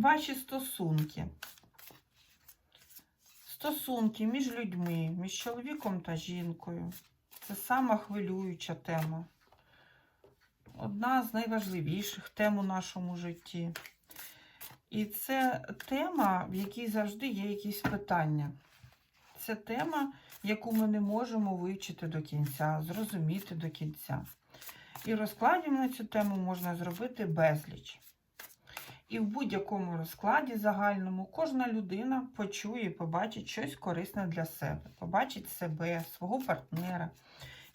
ваші стосунки. Стосунки між людьми, між чоловіком та жінкою. Це сама хвилююча тема. Одна з найважливіших тем у нашому житті. І це тема, в якій завжди є якісь питання. Це тема, яку ми не можемо вивчити до кінця, зрозуміти до кінця. І розкладів на цю тему можна зробити безліч. І в будь-якому розкладі загальному кожна людина почує і побачить щось корисне для себе, побачить себе, свого партнера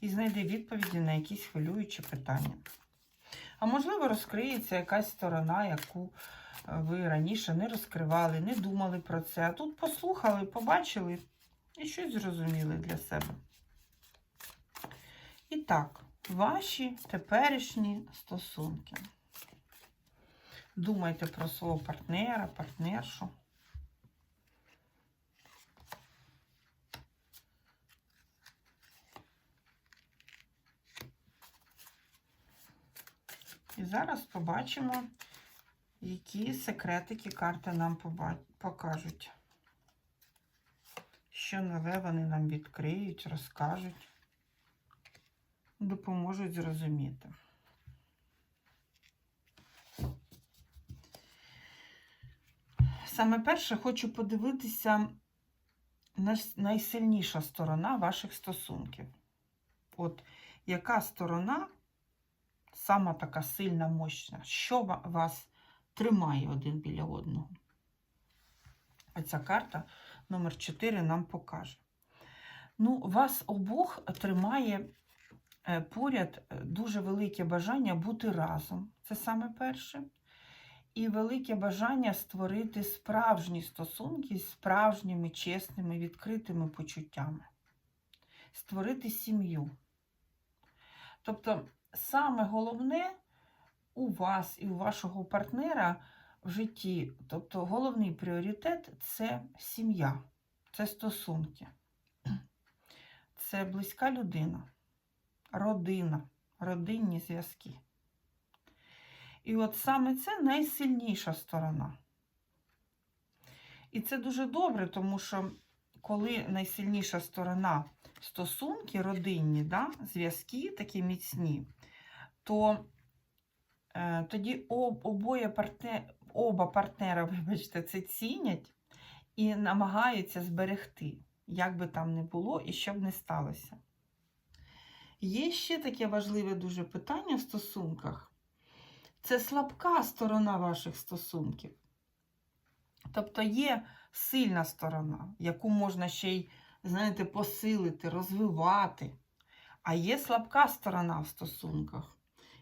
і знайде відповіді на якісь хвилюючі питання. А можливо, розкриється якась сторона, яку е, ви раніше не розкривали, не думали про це. А тут послухали, побачили і щось зрозуміли для себе. І так, ваші теперішні стосунки. Думайте про свого партнера, партнершу. І зараз побачимо, які секретики карти нам покажуть. Що нове вони нам відкриють, розкажуть, допоможуть зрозуміти. Саме перше хочу подивитися найсильніша сторона ваших стосунків. От яка сторона сама така сильна, мощна, що вас тримає один біля одного? Оця карта номер 4 нам покаже. Ну, вас обох тримає е, поряд е, дуже велике бажання бути разом. Це саме перше. І велике бажання створити справжні стосунки з справжніми, чесними, відкритими почуттями. Створити сім'ю. Тобто, саме головне у вас і у вашого партнера в житті, тобто головний пріоритет це сім'я, це стосунки, це близька людина, родина, родинні зв'язки. І от саме це найсильніша сторона. І це дуже добре, тому що коли найсильніша сторона стосунки родинні, да, зв'язки такі міцні, то е, тоді об, обоє партнер, оба партнера, вибачте, це цінять і намагаються зберегти, як би там не було і що б не сталося. Є ще таке важливе дуже питання в стосунках. Це слабка сторона ваших стосунків. Тобто є сильна сторона, яку можна ще й, знаєте, посилити, розвивати. А є слабка сторона в стосунках,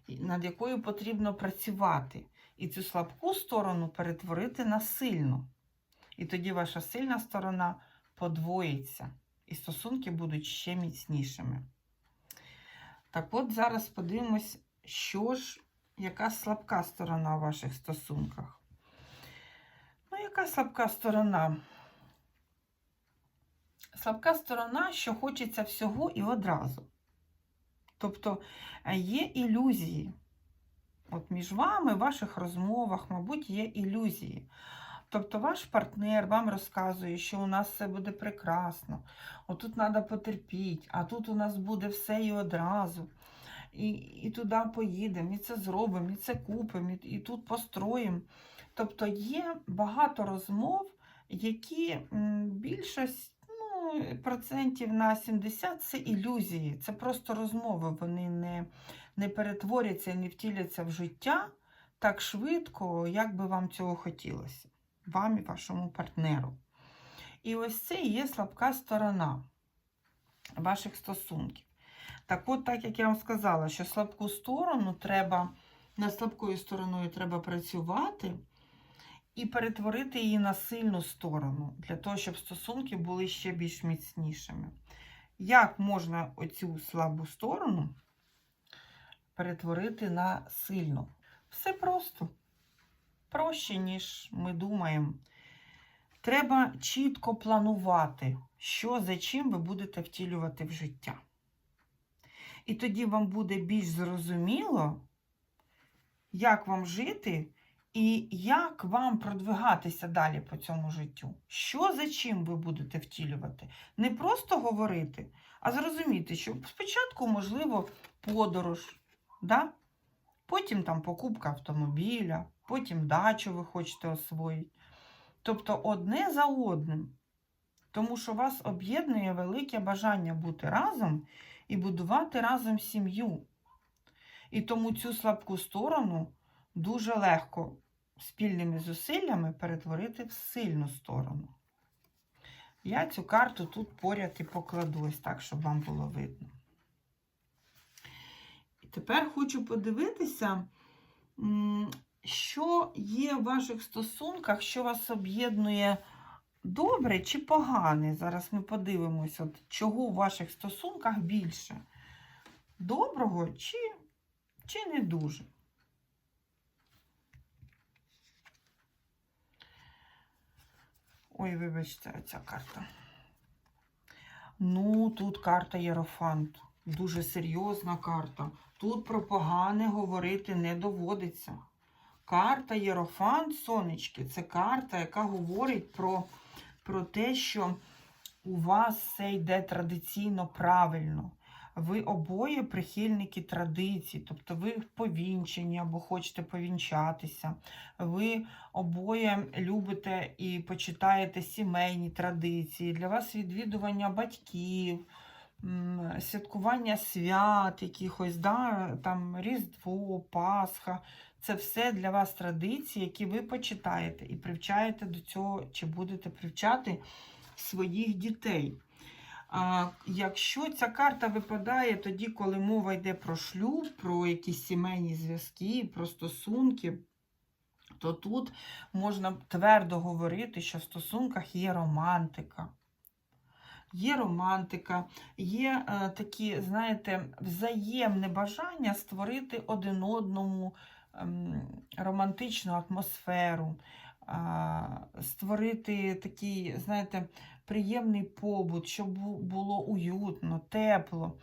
над якою потрібно працювати. І цю слабку сторону перетворити на сильну. І тоді ваша сильна сторона подвоїться, і стосунки будуть ще міцнішими. Так от зараз подивимось, що ж яка слабка сторона у ваших стосунках. Ну, яка слабка сторона? Слабка сторона, що хочеться всього і одразу. Тобто е, є ілюзії. От між вами, в ваших розмовах, мабуть, є ілюзії. Тобто ваш партнер вам розказує, що у нас все буде прекрасно, отут треба потерпіти, а тут у нас буде все і одразу і, і туди поїдемо, і це зробимо, і це купимо, і, і тут построїмо. Тобто є багато розмов, які більшість, ну, процентів на 70 це ілюзії, це просто розмови, вони не, не перетворяться, не втіляться в життя так швидко, як би вам цього хотілося, вам і вашому партнеру. І ось це і є слабка сторона ваших стосунків. Так от, так як я вам сказала, що слабку сторону треба, над слабкою стороною треба працювати і перетворити її на сильну сторону, для того, щоб стосунки були ще більш міцнішими. Як можна оцю слабу сторону перетворити на сильну? Все просто. Проще, ніж ми думаємо. Треба чітко планувати, що за чим ви будете втілювати в життя. І тоді вам буде більш зрозуміло, як вам жити І як вам продвигатися далі по цьому життю? Що за чим ви будете втілювати? Не просто говорити, а зрозуміти, що спочатку, можливо, подорож, да? потім там покупка автомобіля, потім дачу ви хочете освоїти. Тобто одне за одним. Тому що вас об'єднує велике бажання бути разом і будувати разом сім'ю. І тому цю слабку сторону дуже легко спільними зусиллями перетворити в сильну сторону. Я цю карту тут поряд і покладу ось так, щоб вам було видно. І тепер хочу подивитися, що є в ваших стосунках, що вас об'єднує добре чи погане. Зараз ми подивимося, от чого в ваших стосунках більше. Доброго чи, чи не дуже. Ой, вибачте, ця карта. Ну, тут карта Єрофант. Дуже серйозна карта. Тут про погане говорити не доводиться. Карта Єрофант, сонечки, це карта, яка говорить про, про те, що у вас все йде традиційно правильно. Ви обоє прихильники традицій, тобто ви повінчені або хочете повінчатися. Ви обоє любите і почитаєте сімейні традиції. Для вас відвідування батьків, святкування свят, якихось, да, там Різдво, Пасха. Це все для вас традиції, які ви почитаєте і привчаєте до цього, чи будете привчати своїх дітей. А, якщо ця карта випадає тоді, коли мова йде про шлюб, про якісь сімейні зв'язки, про стосунки, то тут можна твердо говорити, що в стосунках є романтика. Є романтика, є е, такі, знаєте, взаємне бажання створити один одному романтичну атмосферу, створити такий, знаєте, приємний побут, щоб було уютно, тепло,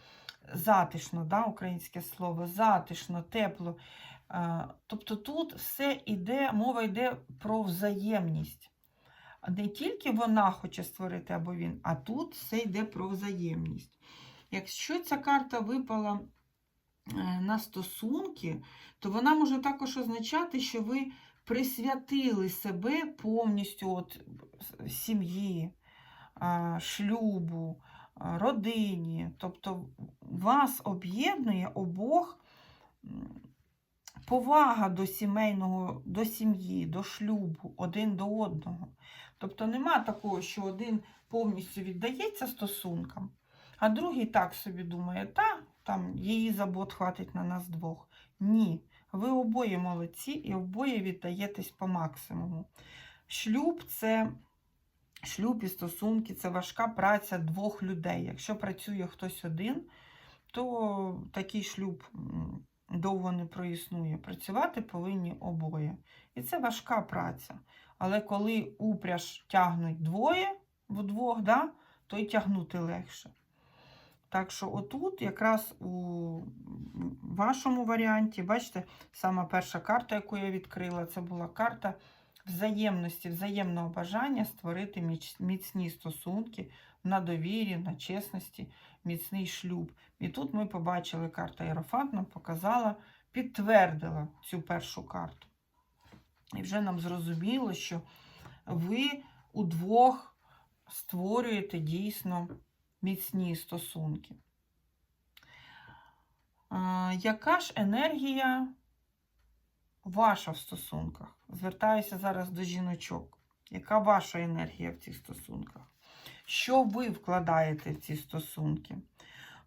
затишно, да, українське слово, затишно, тепло. Тобто тут все йде, мова йде про взаємність. Не тільки вона хоче створити або він, а тут все йде про взаємність. Якщо ця карта випала на стосунки, то вона може також означати, що ви присвятили себе повністю от сім'ї, шлюбу, родині. Тобто вас об'єднує обох повага до сімейного, до сім'ї, до шлюбу, один до одного. Тобто нема такого, що один повністю віддається стосункам, а другий так собі думає, та там її забот хватить на нас двох. Ні. Ви обоє молодці і обоє віддаєтесь по максимуму. Шлюб це шлюб і стосунки це важка праця двох людей. Якщо працює хтось один, то такий шлюб довго не проіснує. Працювати повинні обоє. І це важка праця. Але коли упряж тягнуть двоє вдвох, да, то й тягнути легше. Так що отут якраз у вашому варіанті, бачите, сама перша карта, яку я відкрила, це була карта взаємності, взаємного бажання створити міцні стосунки на довірі, на чесності, міцний шлюб. І тут ми побачили, карта Єрофант нам показала, підтвердила цю першу карту. І вже нам зрозуміло, що ви удвох створюєте дійсно міцні стосунки. Яка ж енергія ваша в стосунках? Звертаюся зараз до жіночок. Яка ваша енергія в цих стосунках? Що ви вкладаєте в ці стосунки?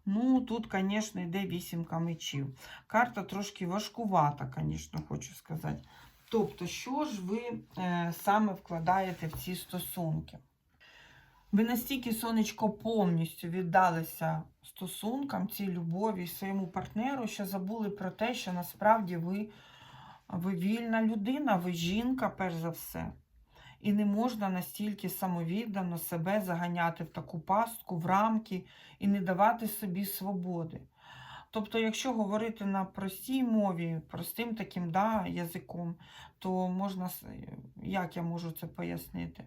Ну, тут, звісно, йде вісімка мечів. Карта трошки важкувата, звісно, хочу сказати. Тобто, що ж ви е, саме вкладаєте в ці стосунки? Ви настільки, сонечко, повністю віддалися стосункам, цій любові, своєму партнеру, що забули про те, що насправді ви, ви вільна людина, ви жінка, перш за все. І не можна настільки самовіддано себе заганяти в таку пастку, в рамки і не давати собі свободи. Тобто, якщо говорити на простій мові, простим таким да, язиком, то можна, як я можу це пояснити?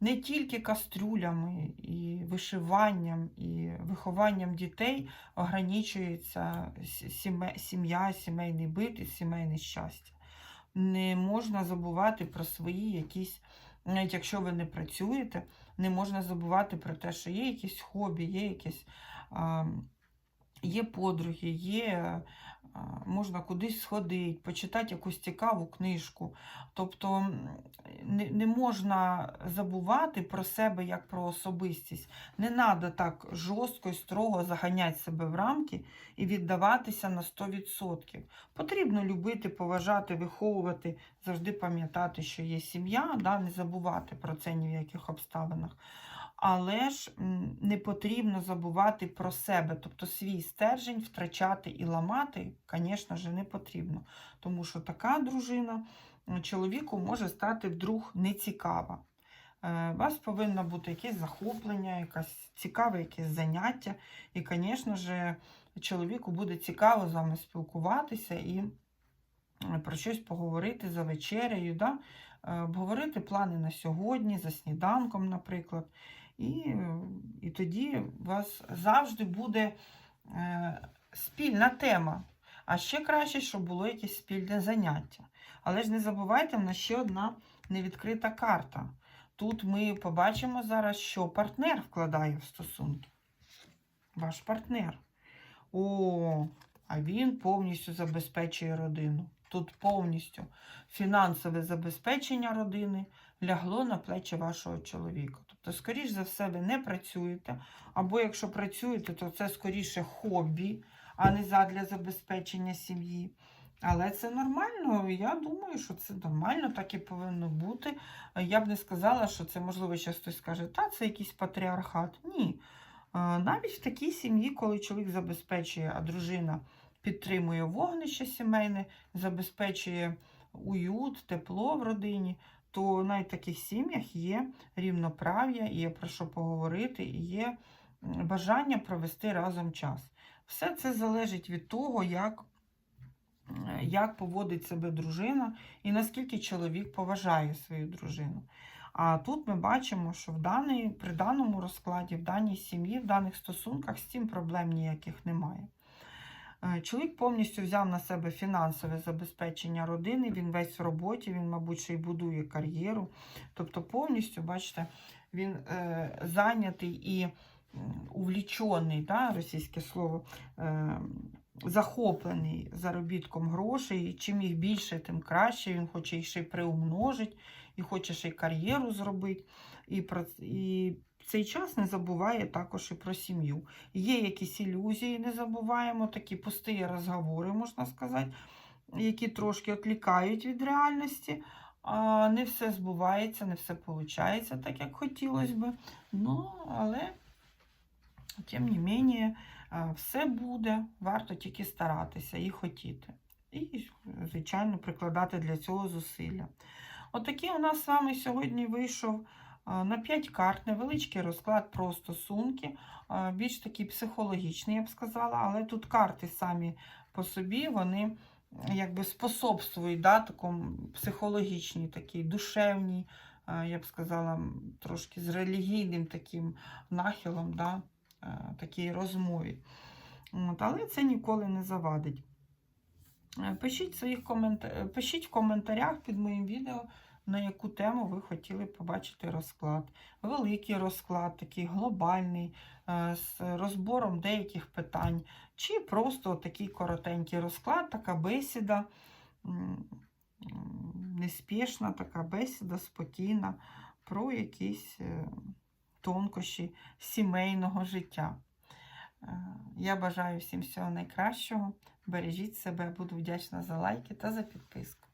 Не тільки кастрюлями і вишиванням, і вихованням дітей ограничується сім'я, сімейний бит і сімейне щастя. Не можна забувати про свої якісь, навіть якщо ви не працюєте, не можна забувати про те, що є якісь хобі, є якісь. Є подруги, є, можна кудись сходити, почитати якусь цікаву книжку. Тобто не, не можна забувати про себе як про особистість. Не треба так жорстко і строго заганяти себе в рамки і віддаватися на 100%. Потрібно любити, поважати, виховувати, завжди пам'ятати, що є сім'я, да, не забувати про це ні в яких обставинах. Але ж не потрібно забувати про себе, тобто свій стержень втрачати і ламати, звісно ж, не потрібно. Тому що така дружина чоловіку може стати вдруг нецікава. Е, У вас повинно бути якесь захоплення, якесь цікаве якесь заняття. І, звісно ж, чоловіку буде цікаво з вами спілкуватися і е, про щось поговорити за вечерею, да? Е, обговорити плани на сьогодні, за сніданком, наприклад. І, і тоді у вас завжди буде е, спільна тема. А ще краще, щоб було якесь спільне заняття. Але ж не забувайте, в нас ще одна невідкрита карта. Тут ми побачимо зараз, що партнер вкладає в стосунки. Ваш партнер. О, а він повністю забезпечує родину. Тут повністю фінансове забезпечення родини лягло на плечі вашого чоловіка. Тобто, скоріш за все, ви не працюєте, або якщо працюєте, то це скоріше хобі, а не задля забезпечення сім'ї. Але це нормально. Я думаю, що це нормально, так і повинно бути. Я б не сказала, що це, можливо, зараз хтось скаже, та це якийсь патріархат. Ні. Е, Навіть в такій сім'ї, коли чоловік забезпечує, а дружина підтримує вогнище сімейне, забезпечує уют, тепло в родині, то в таких сім'ях є рівноправ'я, є про що поговорити, і є бажання провести разом час. Все це залежить від того, як, е, як поводить себе дружина і наскільки чоловік поважає свою дружину. А тут ми бачимо, що в даний, при даному розкладі, в даній сім'ї, в даних стосунках з цим проблем ніяких немає. Е, Чоловік повністю взяв на себе фінансове забезпечення родини, він весь в роботі, він, мабуть, ще й будує кар'єру. Тобто, повністю, бачите, він е, зайнятий і увлічений, да, російське слово, е, захоплений заробітком грошей. І чим їх більше, тим краще. Він хоче їх ще й приумножити, і хоче ще й кар'єру зробити. І, і цей час не забуває також і про сім'ю. Є якісь ілюзії, не забуваємо, такі пусті розговори, можна сказати, які трошки відлікають від реальності. А не все збувається, не все виходить так, як хотілося би. Ну, але, тим не менше, все буде, варто тільки старатися і хотіти. І, звичайно, прикладати для цього зусилля. Отакий у нас з вами сьогодні вийшов на 5 карт, невеличкий розклад про стосунки, більш такий психологічний, я б сказала, але тут карти самі по собі, вони якби способствують да, такому психологічній, такій душевній, я б сказала, трошки з релігійним таким нахилом, да, такій розмові. От, але це ніколи не завадить. Е, Пишіть, своїх комент... е, Пишіть в коментарях під моїм відео, на яку тему ви хотіли побачити розклад. Великий розклад, такий глобальний, е, з розбором деяких питань, чи просто такий коротенький розклад, така бесіда, неспішна така бесіда, спокійна про якісь е, тонкощі сімейного життя. Е, Я бажаю всім всього найкращого. Бережіть себе, буду вдячна за лайки та за підписку.